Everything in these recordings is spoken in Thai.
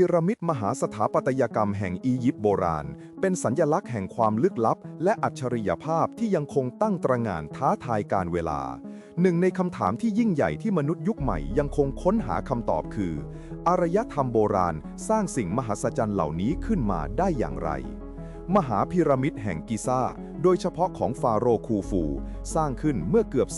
พีระมิดมหาสถาปัตยกรรมแห่งอียิปต์โบราณ เป็นสัญลักษณ์แห่งความลึกลับ และอัจฉริยภาพที่ยังคงตั้งตระหง่านท้าทายการเวลา หนึ่งในคำถามที่ยิ่งใหญ่ที่มนุษย์ยุคใหม่ยังคงค้นหาคำตอบคือ อารยธรรมโบราณสร้างสิ่งมหัศจรรย์เหล่านี้ขึ้นมาได้อย่างไร มหาพีระมิดแห่งกิซ่าโดยเฉพาะของฟาโรห์คูฟู สร้างขึ้นเมื่อเกือบ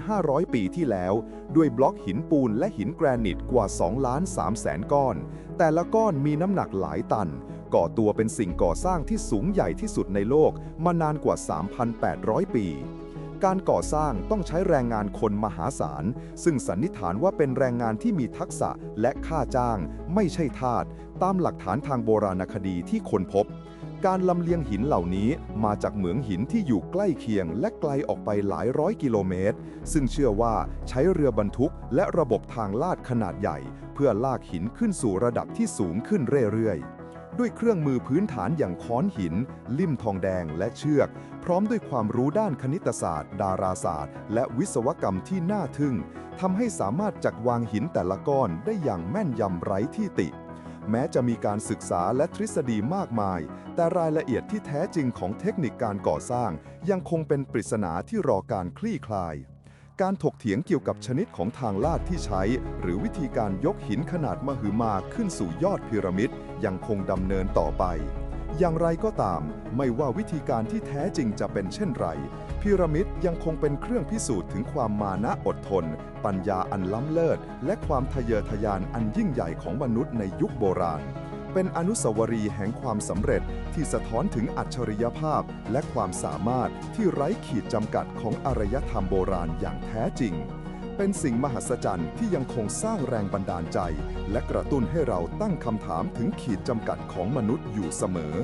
4,500 ปีที่แล้ว ด้วยบล็อกหินปูนและหินแกรนิตกว่า 2 ล้าน3แสนก้อน แต่ละก้อนมีน้ำหนักหลายตัน ก่อตัวเป็นสิ่งก่อสร้างที่สูงใหญ่ที่สุดในโลกมานานกว่า 3,800 ปีการก่อสร้างต้องใช้แรงงานคนมหาศาล ซึ่งสันนิษฐานว่าเป็นแรงงานที่มีทักษะและค่าจ้าง ไม่ใช่ทาสตามหลักฐานทางโบราณคดีที่ค้นพบ การลำเลียงหินเหล่านี้มาจากเหมืองหินที่อยู่ใกล้เคียงและไกลออกไปหลายร้อยกิโลเมตร ซึ่งเชื่อว่าใช้เรือบรรทุกและระบบทางลาดขนาดใหญ่ เพื่อลากหินขึ้นสู่ระดับที่สูงขึ้นเรื่อยๆด้วยเครื่องมือพื้นฐานอย่างค้อนหิน ลิ่มทองแดงและเชือก พร้อมด้วยความรู้ด้านคณิตศาสตร์ ดาราศาสตร์ และวิศวกรรมที่น่าทึ่งทำให้สามารถจัดวางหินแต่ละก้อนได้อย่างแม่นยำไร้ที่ติ แม้จะมีการศึกษาและทฤษฎีมากมาย แต่รายละเอียดที่แท้จริงของเทคนิคการก่อสร้าง ยังคงเป็นปริศนาที่รอการคลี่คลาย การถกเถียงเกี่ยวกับชนิดของทางลาดที่ใช้ หรือวิธีการยกหินขนาดมหึมาขึ้นสู่ยอดพีระมิดยังคงดำเนินต่อไป อย่างไรก็ตาม ไม่ว่าวิธีการที่แท้จริงจะเป็นเช่นไรพีระมิดยังคงเป็นเครื่องพิสูจน์ถึงความมานะอดทน ปัญญาอันล้ำเลิศ และความทะเยอทะยานอันยิ่งใหญ่ของมนุษย์ในยุคโบราณ เป็นอนุสาวรีย์แห่งความสำเร็จที่สะท้อนถึงอัจฉริยภาพ และความสามารถที่ไร้ขีดจำกัดของอารยธรรมโบราณอย่างแท้จริง เป็นสิ่งมหัศจรรย์ที่ยังคงสร้างแรงบันดาลใจ และกระตุ้นให้เราตั้งคำถามถึงขีดจำกัดของมนุษย์อยู่เสมอ